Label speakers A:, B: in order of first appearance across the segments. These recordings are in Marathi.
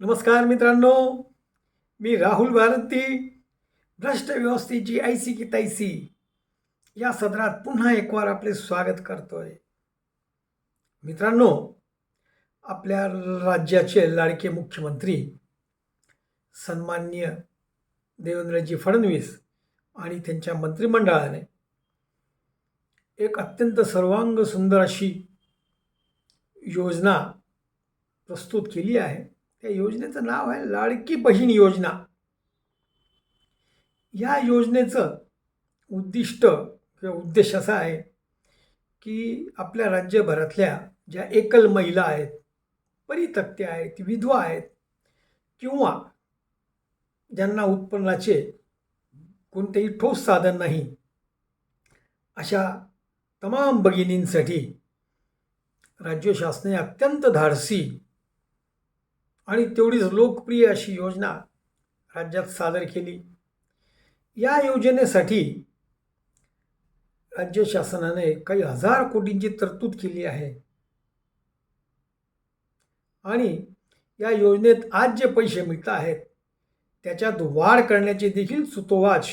A: नमस्कार मित्रांनो मी राहुल भारती भ्रष्ट व्यवस्थेची ऐसी की तैसी. या सदरात पुन्हा एक वार आपले स्वागत करतोय. मित्रांनो आपल्या राज्याचे लाडके मुख्यमंत्री सन्माननीय देवेंद्रजी फडणवीस आणि त्यांच्या मंत्रिमंडळाने एक अत्यंत सर्वांग सुंदर अशी योजना प्रस्तुत केली आहे. त्या योजनेचं नाव आहे लाडकी बहीण योजना. या योजनेचं उद्दिष्ट किंवा उद्देश असा आहे की आपल्या राज्यभरातल्या ज्या एकल महिला आहेत परितक्त्या आहेत विधवा आहेत किंवा ज्यांना उत्पन्नाचे कोणतेही ठोस साधन नाही अशा तमाम भगिनींसाठी राज्य शासनाने अत्यंत धाडसी आणि तेवढीच लोकप्रिय अशी योजना राज्यात सादर केली. या योजनेसाठी राज्य शासनाने काही हजार कोटींची तरतूद केली आहे. आणि या योजनेत आज जे पैसे मिळत आहेत त्याच्यात वाढ करण्याचे देखील सुतोवाच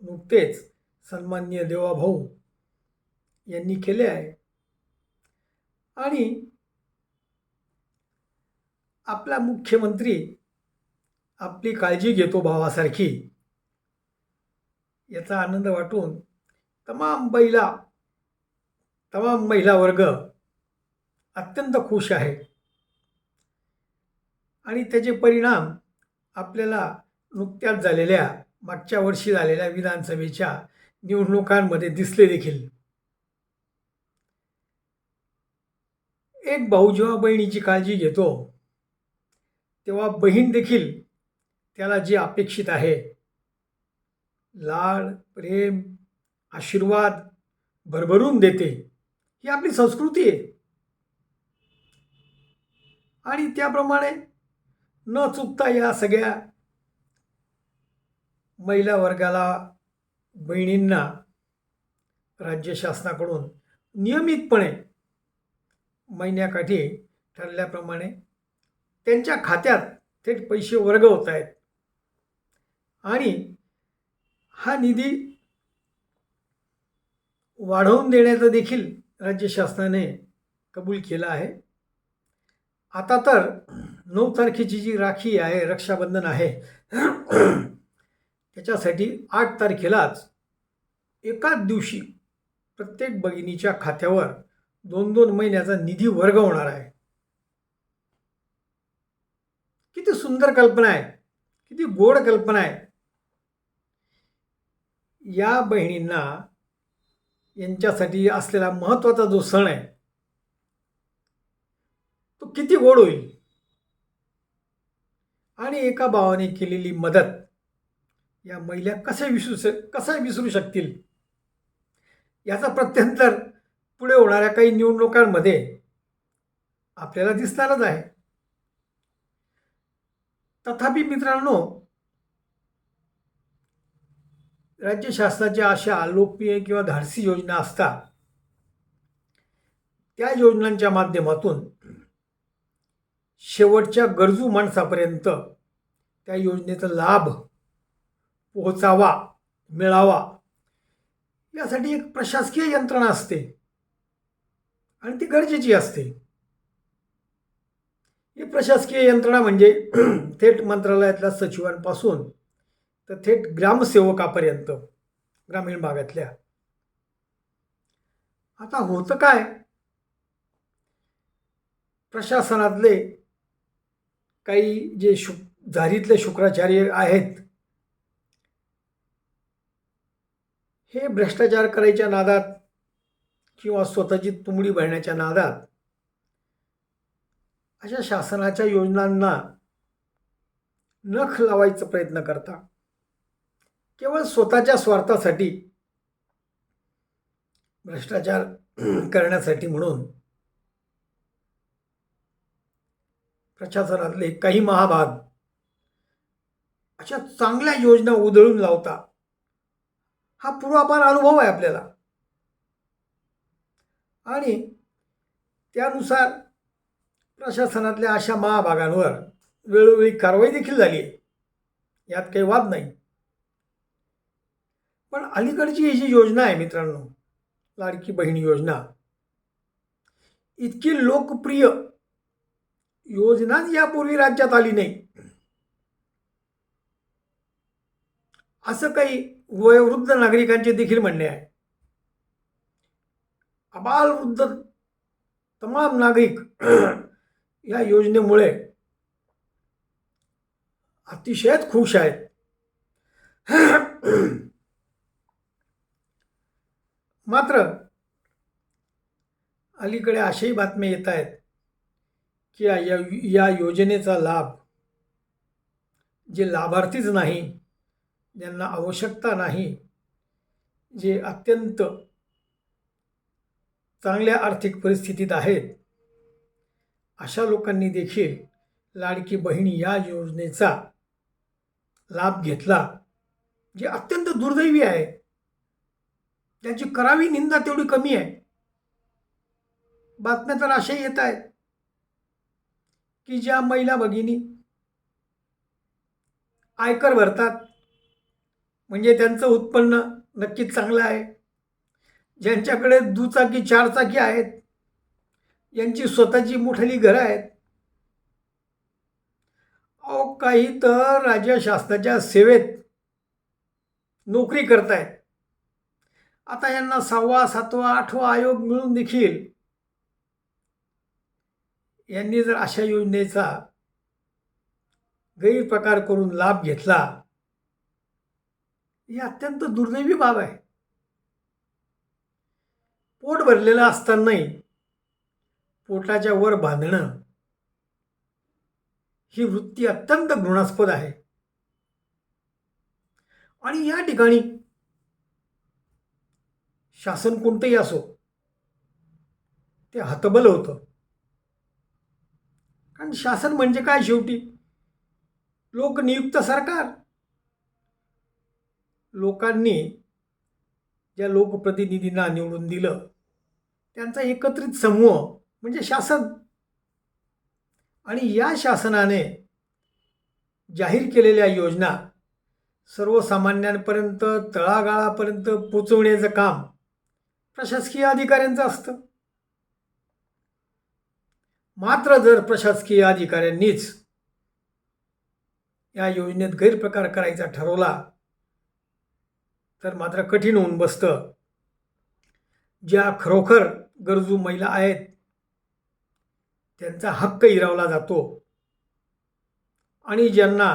A: नुकतेच सन्माननीय देवाभाऊ यांनी केले आहे. आणि आपला मुख्यमंत्री आपली काळजी घेतो भावासारखी. याचा आनंद वाटून तमाम महिला तमाम महिला वर्ग अत्यंत खुश आहे. आणि त्याचे परिणाम आपल्याला नुकत्याच झालेल्या मागच्या वर्षी झालेल्या विधानसभेच्या निवडणुकांमध्ये दिसले देखील. एक भाऊ जेव्हा बहिणीची काळजी घेतो तेव्हा बहीण देखील त्याला जे अपेक्षित आहे लाड प्रेम आशीर्वाद भरभरून देते ही आपली संस्कृती आहे. आणि त्याप्रमाणे न चुकता या सगळ्या महिला वर्गाला बहिणींना राज्य शासनाकडून नियमितपणे महिन्याकाठी ठरल्याप्रमाणे त्यांच्या खात्यात थेट पैसे वर्ग होत आहेत आणि हा निधी वाढवून देण्याचं देखील राज्य शासनाने कबूल केला आहे. आता तर नऊ तारखेची जी राखी आहे रक्षाबंधन आहे त्याच्यासाठी आठ तारखेलाच एकाच दिवशी प्रत्येक भगिनीच्या खात्यावर दोन दोन महिन्याचा निधी वर्ग होणार आहे किती सुंदर कल्पना आहे. किती गोड कल्पना आहे. या बहिणींना यांच्यासाठी असलेला महत्त्वाचा जो सण आहे तो किती गोड होईल. आणि एका भावाने केलेली मदत या महिला कसे विसरू श विसरू शकतील? याचा प्रत्यंतर पुढे होणाऱ्या काही निवडणुकांमध्ये आपल्याला दिसणारच आहे. तथापि मित्रांनो राज्य शासनाच्या अशा लोकप्रिय किंवा धाडसी योजना असतात त्या योजनांच्या माध्यमातून शेवटच्या गरजू माणसापर्यंत त्या योजनेचा लाभ पोहोचावा मिळावा यासाठी एक प्रशासकीय यंत्रणा असते आणि ती गरजेची असते. प्रशासकीय यंत्रणा म्हणजे थेट मंत्रालयातल्या सचिवांपासून तर थेट ग्रामसेवकापर्यंत ग्रामीण भागातल्या. आता होतं काय? प्रशासनातले काही जे शु झारीतले शुक्राचार्य आहेत हे भ्रष्टाचार करायच्या नादात किंवा स्वतःची तुंबडी भरण्याच्या नादात अशा शासनाच्या योजनांना नख लावायचा प्रयत्न करता. केवळ स्वतःच्या स्वार्थासाठी भ्रष्टाचार करण्यासाठी म्हणून प्रशासनातले काही महाभाग अशा चांगल्या योजना उधळून लावता. हा पूर्वापार अनुभव आहे आपल्याला. आणि त्यानुसार प्रशासनातल्या अशा महाभागांवर वेळोवेळी कारवाई देखील झाली आहे. यात काही वाद नाही. पण अलीकडची ही जी योजना आहे मित्रांनो लाडकी बहीण योजना इतकी लोकप्रिय योजनाच यापूर्वी राज्यात आली नाही. असं काही वयोवृद्ध नागरिकांचे देखील म्हणणे आहे. अबालवृद्ध तमाम नागरिक या योजनेमुळे अतिशयच खुश आहेत. मात्र अलीकडे अशाही बातम्या येत आहेत की या या योजनेचा लाभ जे लाभार्थीच नाही ज्यांना आवश्यकता नाही जे अत्यंत चांगल्या आर्थिक परिस्थितीत आहेत अशा लोकांनी देखील लाडकी बहीण या योजनेचा लाभ घेतला जे अत्यंत दुर्दैवी आहे. त्यांची करावी निंदा तेवढी कमी आहे. बातम्या तर अशाही येत आहेत की ज्या महिला भगिनी आयकर भरतात म्हणजे त्यांचं उत्पन्न नक्कीच चांगलं आहे. ज्यांच्याकडे दुचाकी चारचाकी आहेत यांची स्वतःची मोठाली घरं आहेत. अहो काही तर राज्य शासनाच्या सेवेत नोकरी करतायत. आता यांना सहावा सातवा आठवा आयोग मिळून देखील यांनी जर अशा योजनेचा गैरप्रकार करून लाभ घेतला ही अत्यंत दुर्दैवी बाब आहे. पोट भरलेलं असतानाही पोटाच्या वर बांधणं ही वृत्ती अत्यंत घृणास्पद आहे. आणि या ठिकाणी शासन कोणतंही असो ते हतबल होतं. कारण शासन म्हणजे काय शेवटी? लोकनियुक्त सरकार. लोकांनी ज्या लोकप्रतिनिधींना निवडून दिलं त्यांचा एकत्रित समूह म्हणजे शासन. आणि या शासनाने जाहीर केलेल्या योजना सर्वसामान्यांपर्यंत तळागाळापर्यंत पोचवण्याचं काम प्रशासकीय अधिकाऱ्यांचं असतं. मात्र जर प्रशासकीय अधिकाऱ्यांनीच या योजनेत गैरप्रकार करायचा ठरवला तर मात्र कठीण होऊन बसतं. ज्या खरोखर गरजू महिला आहेत त्यांचा हक्क हिरावला जातो. आणि ज्यांना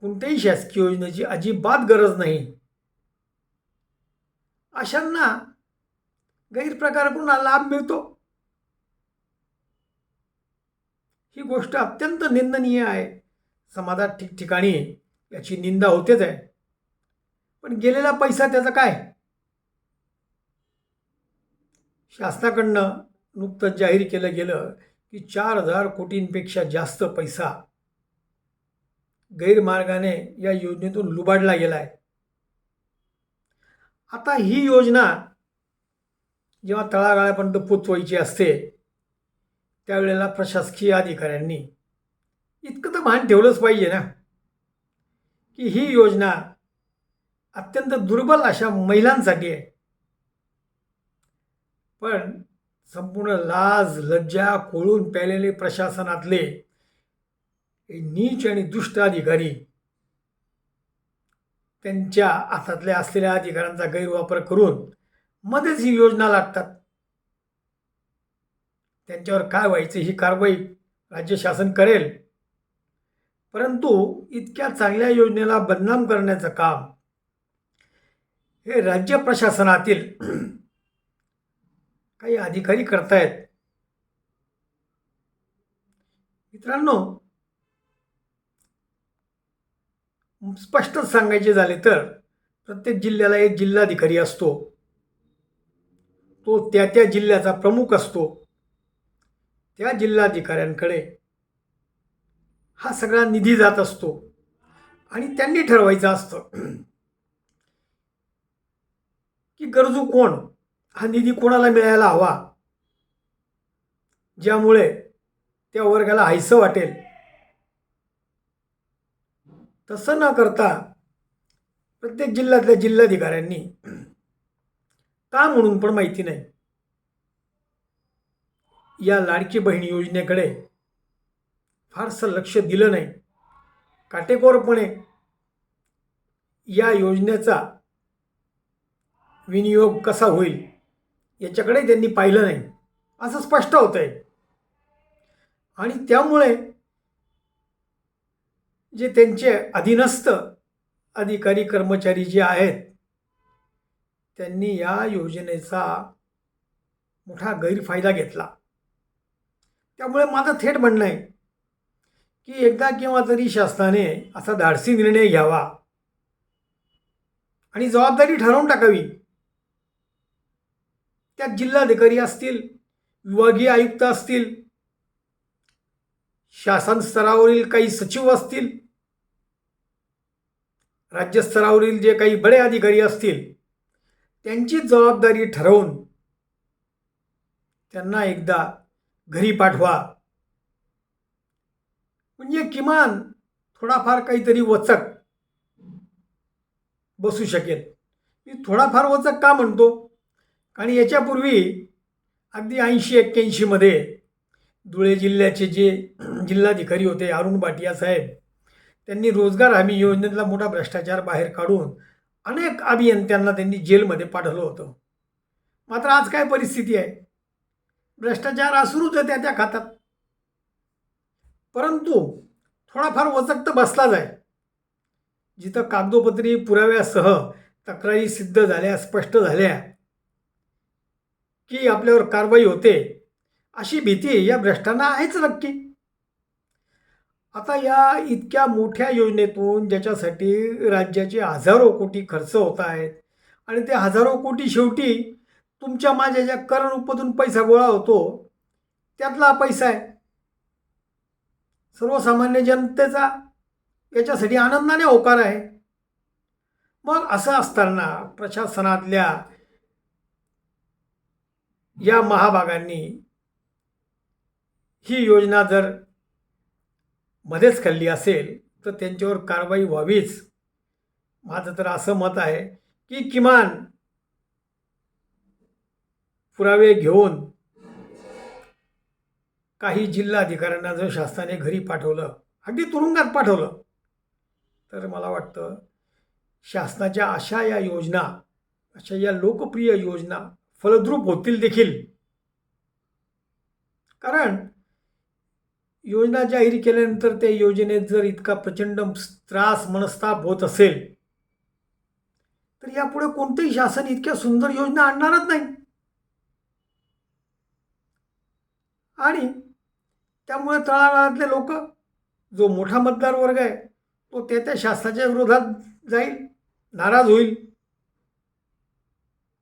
A: कोणत्याही शासकीय योजनेची अजिबात गरज नाही अशांना गैरप्रकाराकडून लाभ मिळतो. ही गोष्ट अत्यंत निंदनीय आहे. समाजात ठिकठिकाणी याची निंदा होतेच आहे. पण गेलेला पैसा त्याचा काय? शासनाकडनं नुकतंच जाहीर केलं गेलं की चार हजार कोटींपेक्षा जास्त पैसा गैरमार्गाने या योजनेतून लुबाडला गेला आहे आता ही योजना जेव्हा तळागाळापर्यंत पोचवायची असते त्यावेळेला प्रशासकीय अधिकाऱ्यांनी इतकं तर भान ठेवलंच पाहिजे ना की ही योजना अत्यंत दुर्बल अशा महिलांसाठी आहे. पण संपूर्ण लाज लज्जा कोळून प्यालेले प्रशासनातले नीच आणि दुष्ट अधिकारी त्यांच्या हातातल्या असलेल्या अधिकारांचा गैरवापर करून मध्येच ही योजना लागतात. त्यांच्यावर काय व्हायचं ही कारवाई राज्य शासन करेल. परंतु इतक्या चांगल्या योजनेला बदनाम करण्याचं काम हे राज्य प्रशासनातील काही अधिकारी करतायत. मित्रांनो स्पष्टच सांगायचे झाले तर प्रत्येक जिल्ह्याला एक जिल्हाधिकारी असतो. तो त्या त्या जिल्ह्याचा प्रमुख असतो. त्या जिल्हाधिकाऱ्यांकडे हा सगळा निधी जात असतो आणि त्यांनी ठरवायचं असतं की गरजू कोण? हा निधी कोणाला मिळायला हवा? ज्यामुळे त्या वर्गाला हायसं वाटेल. तसं न करता प्रत्येक जिल्ह्यातल्या जिल्हाधिकाऱ्यांनी का म्हणून पण माहिती नाही. या लाडकी बहीण योजनेकडे फारसं लक्ष दिलं नाही. काटेकोरपणे या योजनेचा विनियोग कसा होईल? याच्याकडे त्यांनी पाहिलं नाही. असं स्पष्ट होतं आहे आणि त्यामुळे जे त्यांचे अधीनस्थ अधिकारी कर्मचारी जे आहेत त्यांनी या योजनेचा मोठा गैरफायदा घेतला. त्यामुळे माझं थेट म्हणणं आहे की एकदा किंवा तरी शासनाने असा धाडसी निर्णय घ्यावा आणि जबाबदारी ठरवून टाकावी. त्यात जिल्हाधिकारी असतील विभागीय आयुक्त असतील शासन स्तरावरील काही सचिव असतील राज्यस्तरावरील जे काही बडे अधिकारी असतील त्यांची जबाबदारी ठरवून त्यांना एकदा घरी पाठवा. म्हणजे किमान थोडाफार काहीतरी वचक बसू शकेल. मी थोडाफार वचक का म्हणतो? आणि याच्यापूर्वी अगदी ऐंशी एक्क्याऐंशीमध्ये धुळे जिल्ह्याचे जे जिल्हाधिकारी होते अरुण भाटिया साहेब त्यांनी रोजगार हमी योजनेतला मोठा भ्रष्टाचार बाहेर काढून अनेक अभियंत्यांना त्यांनी जेलमध्ये पाठवलं होतं. मात्र आज काय परिस्थिती आहे? भ्रष्टाचार असुरूच आहे त्या त्या खात्यात. परंतु थोडाफार वचक तर बसलाच आहे. जिथं कागदोपत्री पुराव्यासह तक्रारी सिद्ध झाल्या स्पष्ट झाल्या की आपल्यावर कारवाई होते अशी भीती या भ्रष्टांना आहेच नक्की. आता या इतक्या मोठ्या योजनेतून ज्याच्यासाठी राज्याचे हजारो कोटी खर्च होत आहेत आणि ते हजारो कोटी शेवटी तुमच्या माझ्या ज्या कर रूपातून पैसा गोळा होतो त्यातला पैसा आहे. सर्वसामान्य जनतेचा याच्यासाठी आनंदाने होकार आहे. मग असं असताना प्रशासनातल्या या महाभागांनी ही योजना जर मध्येच खाल्ली असेल तर त्यांच्यावर कारवाई व्हावीच. माझं तर असं मत आहे की किमान पुरावे घेऊन काही जिल्हाधिकाऱ्यांना जर शासनाने घरी पाठवलं अगदी तुरुंगात पाठवलं तर मला वाटतं शासनाच्या अशा या योजना अशा या लोकप्रिय योजना फलद्रूप होतील देखील. कारण योजना जाहीर केल्यानंतर त्या योजनेत जर इतका प्रचंड त्रास मनस्ताप होत असेल तर यापुढे कोणतंही शासन इतक्या सुंदर योजना आणणारच नाही. आणि त्यामुळे तळागाळातले लोक जो मोठा मतदार वर्ग आहे तो त्या त्या शासनाच्या विरोधात जाईल नाराज होईल.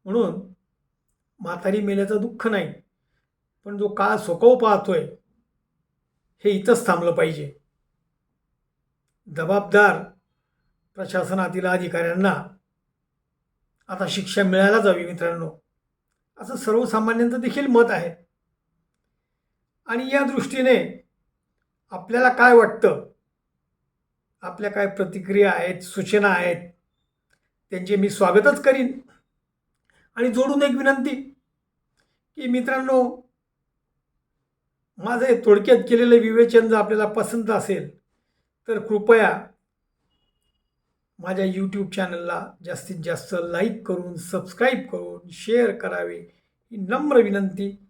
A: म्हणून म्हातारी मेल्याचं दुःख नाही. पण जो काळ सोकव पाहतोय हे इथंच थांबलं पाहिजे. जबाबदार प्रशासनातील अधिकाऱ्यांना आता शिक्षा मिळायला जावी मित्रांनो. असं सर्वसामान्यांचं देखील मत आहे. आणि या दृष्टीने आपल्याला काय वाटतं? आपल्या काय प्रतिक्रिया आहेत सूचना आहेत? त्यांचे मी स्वागतच करीन. आणि जोडून एक विनंती की मित्रांनो माझं हे थोडक्यात केलेलं विवेचन जर आपल्याला पसंत असेल तर कृपया माझ्या यूट्यूब चॅनलला जास्तीत जास्त लाईक करून सबस्क्राईब करून शेअर करावे ही नम्र विनंती.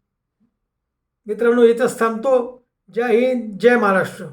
A: मित्रांनो इथंच थांबतो. जय हिंद जय महाराष्ट्र.